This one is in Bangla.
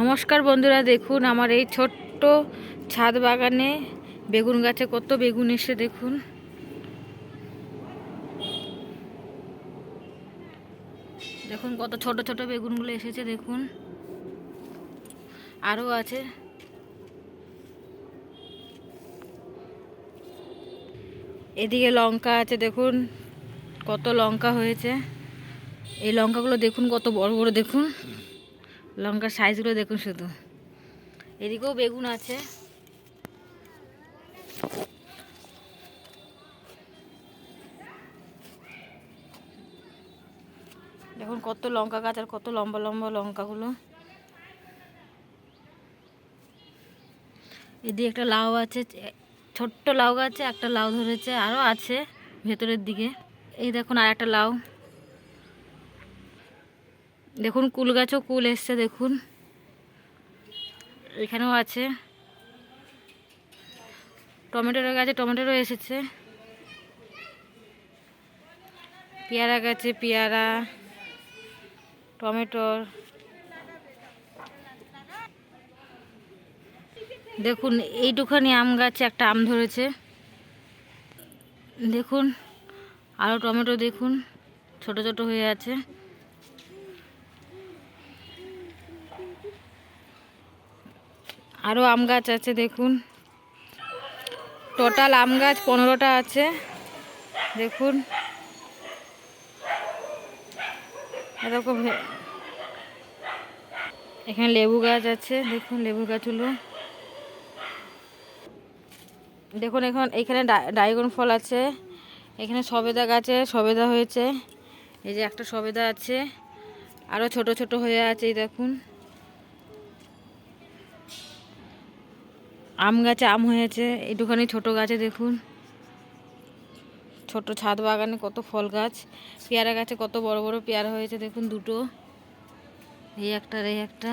নমস্কার বন্ধুরা, দেখুন আমার এই ছোট্ট ছাদ বাগানে বেগুন গাছে কত বেগুন এসে দেখুন। দেখুন কত ছোট ছোট বেগুনগুলো এসেছে, দেখুন। আরও আছে। এদিকে লঙ্কা আছে, দেখুন। কত লঙ্কা হয়েছে। এই লঙ্কাগুলো দেখুন, কত বড় বড়, দেখুন। লঙ্কার সাইজগুলো দেখুন শুধু। এদিকেও বেগুন আছে। দেখুন কত লঙ্কা গাছ আর কত লম্বা লম্বা লঙ্কাগুলো। এদিকে একটা লাউ আছে, ছোট্ট লাউ গাছে, একটা লাউ ধরেছে আরও আছে ভেতরের দিকে। এই দেখুন আর একটা লাউ। দেখুন, কুল গাছও কুল এসছে, দেখুন। এখানেও আছে। টমেটোর গাছে টমেটোরও এসেছে। পেয়ারা গাছে পেয়ারা, টমেটোর। দেখুন, এইটুখানি আম গাছে একটা আম ধরেছে। দেখুন, আরও টমেটো দেখুন, ছোট ছোট হয়ে আছে। আরও আম গাছ আছে, দেখুন। টোটাল আম গাছ পনেরোটা আছে, দেখুন। এরকম এখানে লেবু গাছ আছে, দেখুন লেবু গাছগুলো। দেখুন এখন এখানে ড্রাগন ফল আছে, এখানে সবেদা গাছে, সবেদা হয়েছে। এই যে একটা সবেদা আছে আরও ছোট ছোট হয়ে আছে, এই দেখুন। আম গাছে আম হয়েছে, একটুখানি ছোট গাছে দেখুন। ছোট ছাদ বাগানে কত ফল গাছ, পেয়ারা গাছে কত বড় বড় পেয়ারা হয়েছে, দেখুন দুটো। এই একটা এই একটা।